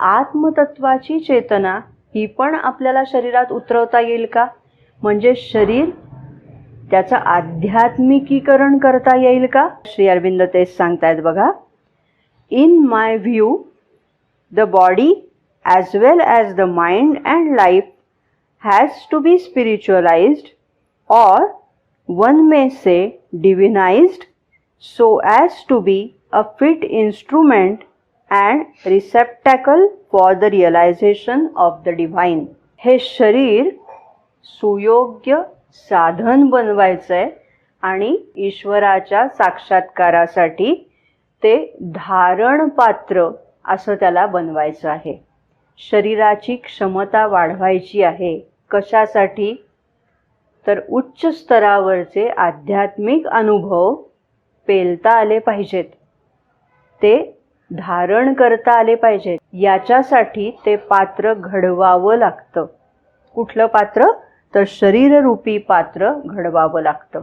आत्मतत्वाची चेतना ही पण आपल्याला शरीरात उतरवता येईल का? म्हणजे शरीर त्याचं आध्यात्मिकीकरण करता येईल का? श्री अरविंद तेच सांगतायत बघा. In my view the body as well as the mind and life has to be spiritualised or one may say divinised so as to be a fit instrument and receptacle for the realisation of the divine हे शरीर सुयोग्य साधन बनवायचं आहे आणि ईश्वराच्या साक्षात्कारासाठी ते धारण पात्र असं त्याला बनवायचं आहे. शरीराची क्षमता वाढवायची आहे. कशासाठी? तर उच्च स्तरावरचे आध्यात्मिक अनुभव पेलता आले पाहिजेत. ते धारण करता आले पाहिजेत याच्यासाठी ते पात्र घडवावं लागतं. कुठलं पात्र? तर शरीररूपी पात्र घडवावं लागतं.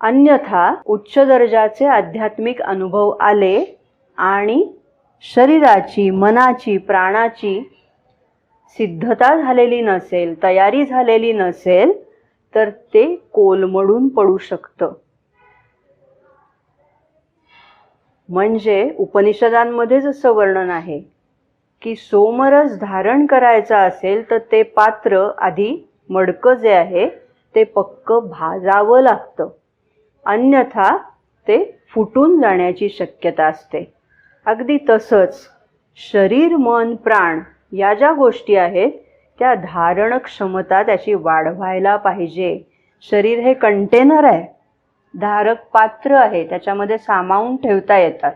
अन्यथा उच्च दर्जाचे आध्यात्मिक अनुभव आले आणि शरीराची मनाची प्राणाची सिद्धता झालेली नसेल तयारी झालेली नसेल तर ते कोलमडून पडू शकतं. म्हणजे उपनिषदांमध्ये जसं वर्णन आहे की सोमरस धारण करायचा असेल तर ते पात्र आधी मडकं जे आहे ते पक्क भाजावं लागतं. अन्यथा ते फुटून जाण्याची शक्यता असते. अगदी तसंच शरीर मन प्राण या ज्या गोष्टी आहेत त्या धारण क्षमता त्याची वाढवायला पाहिजे. शरीर हे कंटेनर आहे. धारक पात्र आहे त्याच्यामध्ये सामावून ठेवता येतात.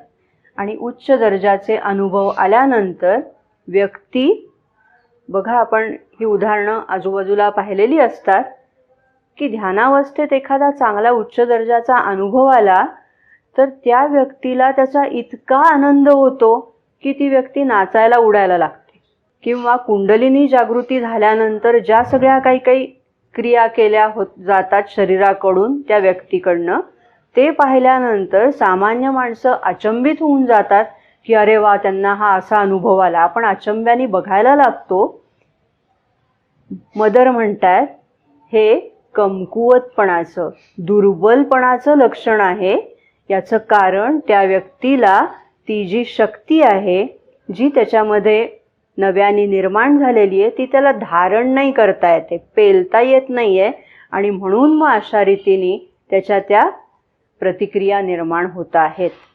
आणि उच्च दर्जाचे अनुभव आल्यानंतर व्यक्ती बघा आपण ही उदाहरणं आजूबाजूला पाहिलेली असतात की ध्यानावस्थेत एखादा चांगला उच्च दर्जाचा अनुभव आला तर त्या व्यक्तीला त्याचा इतका आनंद होतो की ती व्यक्ती नाचायला उडायला लागते. किंवा कुंडलिनी जागृती झाल्यानंतर ज्या सगळ्या काही काही क्रिया केल्या होत जातात शरीराकडून त्या व्यक्तीकडनं. ते पाहिल्यानंतर सामान्य माणसं अचंबित होऊन जातात की अरे वा त्यांना हा असा अनुभव आला. आपण अचंब्याने बघायला लागतो. मदर म्हणतात हे कमकुवतपणाचं दुर्बलपणाचं लक्षण आहे. याचं कारण त्या व्यक्तीला ती जी शक्ती आहे जी त्याच्यामध्ये नव्याने निर्माण झालेली आहे ती त्याला धारण नाही करता येते पेलता येत नाही आहे आणि म्हणून मग अशा रीतीने त्याच्या त्या प्रतिक्रिया निर्माण होत आहेत.